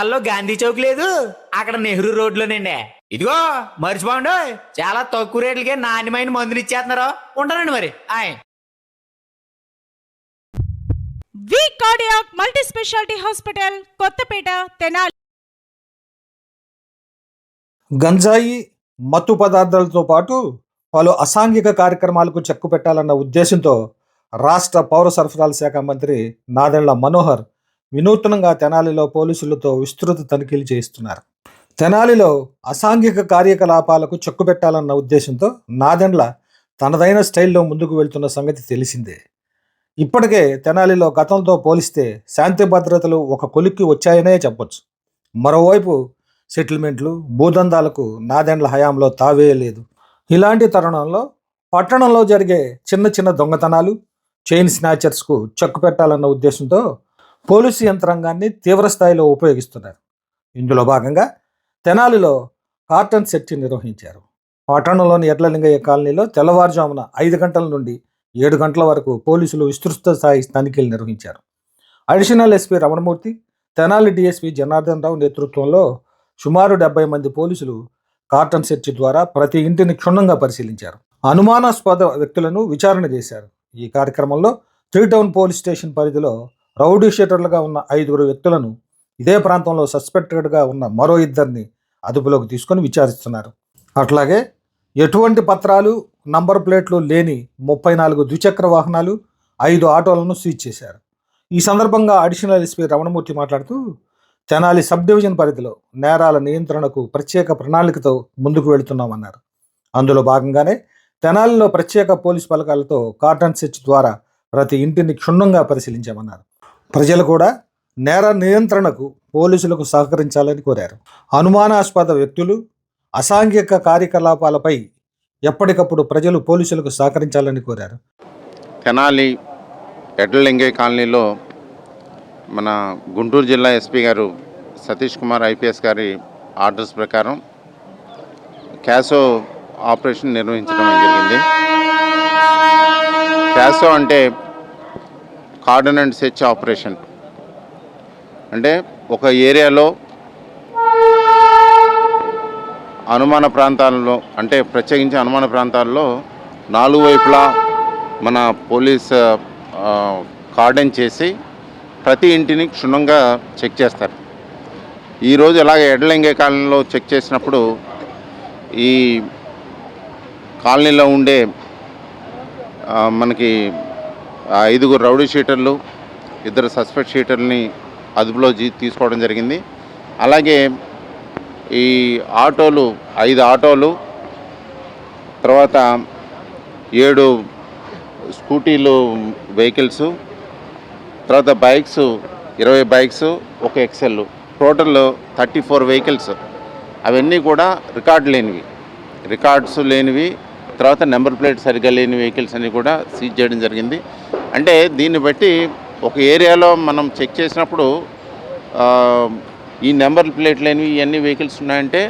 అల్లో గాంధీ చౌక్ లేదు అక్కడ నెహ్రూ రోడ్లోనండి ఇదిగో మర్చిపోండి. చాలా తక్కువ రేట్లకే నాణ్యమైన మందులు ఇచ్చేస్తున్నారు. ఉంటానండి మరి. ఆయ్. V cardiac multi speciality hospital Kothapeta Tenali. గంజాయి మత్తు పదార్థాలతో పాటు పలు అసాంఘిక కార్యక్రమాలకు చెక్కు పెట్టాలన్న ఉద్దేశంతో రాష్ట్ర పౌర సరఫరాల శాఖ మంత్రి నాదెళ్ళ మనోహర్ వినూత్నంగా తెనాలిలో పోలీసులతో విస్తృత తనిఖీలు చేయిస్తున్నారు. తెనాలిలో అసాంఘిక కార్యకలాపాలకు చెక్కు పెట్టాలన్న ఉద్దేశంతో నాదెండ్ల తనదైన స్టైల్లో ముందుకు వెళ్తున్న సంగతి తెలిసిందే. ఇప్పటికే తెనాలిలో గతంతో పోలిస్తే శాంతి భద్రతలు ఒక కొలిక్కి వచ్చాయనే చెప్పొచ్చు. మరోవైపు సెటిల్మెంట్లు భూదందాలకు నాదెండ్ల హయాంలో తావే లేదు. ఇలాంటి తరుణంలో పట్టణంలో జరిగే చిన్న చిన్న దొంగతనాలు చైన్ స్నాచర్స్కు చెక్కు పెట్టాలన్న ఉద్దేశంతో పోలీసు యంత్రాంగాన్ని తీవ్రస్థాయిలో ఉపయోగిస్తున్నారు. ఇందులో భాగంగా తెనాలిలో కార్టన్ సెర్చ్ నిర్వహించారు. పట్టణంలోని ఎడ్లలింగయ్య కాలనీలో తెల్లవారుజామున ఐదు గంటల నుండి ఏడు గంటల వరకు పోలీసులు విస్తృత స్థాయి తనిఖీలు నిర్వహించారు. Additional SP Ramanamurthy Tenali DSP Janardhan Rao నేతృత్వంలో సుమారు డెబ్బై మంది పోలీసులు కార్టన్ సెర్చ్ ద్వారా ప్రతి ఇంటిని క్షుణ్ణంగా పరిశీలించారు. అనుమానాస్పద వ్యక్తులను విచారణ చేశారు. ఈ కార్యక్రమంలో త్రీ టౌన్ పోలీస్ స్టేషన్ పరిధిలో రౌడీ షీటర్లుగా ఉన్న ఐదుగురు వ్యక్తులను ఇదే ప్రాంతంలో సస్పెక్టెడ్గా ఉన్న మరో ఇద్దరిని అదుపులోకి తీసుకొని విచారిస్తున్నారు. అట్లాగే ఎటువంటి పత్రాలు నంబర్ ప్లేట్లు లేని ముప్పై నాలుగు ద్విచక్ర వాహనాలు ఐదు ఆటోలను సీజ్ చేశారు. ఈ సందర్భంగా అడిషనల్ ఎస్పీ రమణమూర్తి మాట్లాడుతూ తెనాలి సబ్ డివిజన్ పరిధిలో నేరాల నియంత్రణకు ప్రత్యేక ప్రణాళికతో ముందుకు వెళుతున్నామన్నారు. అందులో భాగంగానే తెనాలిలో ప్రత్యేక పోలీస్ బలగాలతో కార్టన్ సెర్చ్ ద్వారా ప్రతి ఇంటిని క్షుణ్ణంగా పరిశీలించామన్నారు. ప్రజలు కూడా నేర నియంత్రణకు పోలీసులకు సహకరించాలని కోరారు. అనుమానాస్పద వ్యక్తులు అసాంఘిక కార్యకలాపాలపై ఎప్పటికప్పుడు ప్రజలు పోలీసులకు సహకరించాలని కోరారు. తెనాలి ఎడ్లలింగే కాలనీలో మన గుంటూరు జిల్లా ఎస్పీ గారు సతీష్ కుమార్ ఐపీఎస్ గారి ఆర్డర్స్ ప్రకారం క్యాసో ఆపరేషన్ నిర్వహించడం జరిగింది. క్యాసో అంటే కార్డన్ అండ్ సెర్చ్ ఆపరేషన్. అంటే ఒక ఏరియాలో అనుమాన ప్రాంతాల్లో అంటే ప్రత్యేకించి అనుమాన ప్రాంతాల్లో నాలుగు వైపులా మన పోలీస్ కార్డన్ చేసి ప్రతి ఇంటిని క్షుణ్ణంగా చెక్ చేస్తారు. ఈరోజు అలాగే ఎడ్లంగే కాలనీలో చెక్ చేసినప్పుడు ఈ కాలనీలో ఉండే మనకి ఐదుగురు రౌడీ షీటర్లు ఇద్దరు సస్పెక్ట్ షీటర్ని అదుపులో జీ తీసుకోవడం జరిగింది. అలాగే ఈ ఆటోలు ఐదు ఆటోలు తర్వాత ఏడు స్కూటీలు వెహికల్స్ తర్వాత బైక్స్ ఇరవై బైక్స్ ఒక XL total thirty four vehicles. అవన్నీ కూడా రికార్డు లేనివి. రికార్డ్స్ లేనివి. తర్వాత నెంబర్ ప్లేట్ సరిగ్గా లేని వెహికల్స్ అన్నీ కూడా సీజ్ చేయడం జరిగింది. అంటే దీన్ని బట్టి ఒక ఏరియాలో మనం చెక్ చేసినప్పుడు ఈ నెంబర్ ప్లేట్ లేనివి ఇవన్నీ వెహికల్స్ ఉన్నాయంటే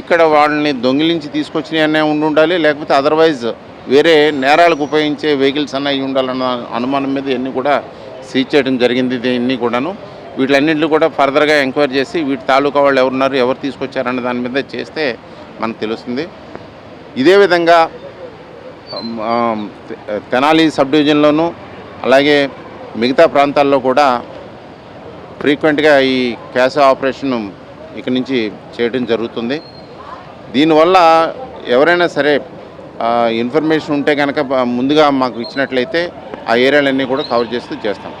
ఇక్కడ వాళ్ళని దొంగిలించి తీసుకొచ్చినవి ఉండి ఉండాలి లేకపోతే అదర్వైజ్ వేరే నేరాలకు ఉపయోగించే వెహికల్స్ అన్న అయి ఉండాలన్న అనుమానం మీద ఇవన్నీ కూడా సీజ్ చేయడం జరిగింది దీన్ని కూడాను. వీటిలన్నింటినీ కూడా ఫర్దర్గా ఎంక్వైరీ చేసి వీటి తాలూకా వాళ్ళు ఎవరున్నారు ఎవరు తీసుకొచ్చారన్న దాని మీద చేస్తే మనకు తెలుస్తుంది. ఇదే విధంగా తెనాలి సబ్ డివిజన్లోనూ అలాగే మిగతా ప్రాంతాల్లో కూడా ఫ్రీక్వెంట్గా ఈ క్యాష్ ఆపరేషన్ ఇక నుంచి చేయడం జరుగుతుంది. దీనివల్ల ఎవరైనా సరే ఇన్ఫర్మేషన్ ఉంటే కనుక ముందుగా మాకు ఇచ్చినట్లయితే ఆ ఏరియాలన్నీ కూడా కవర్ చేస్తూ చేస్తాం.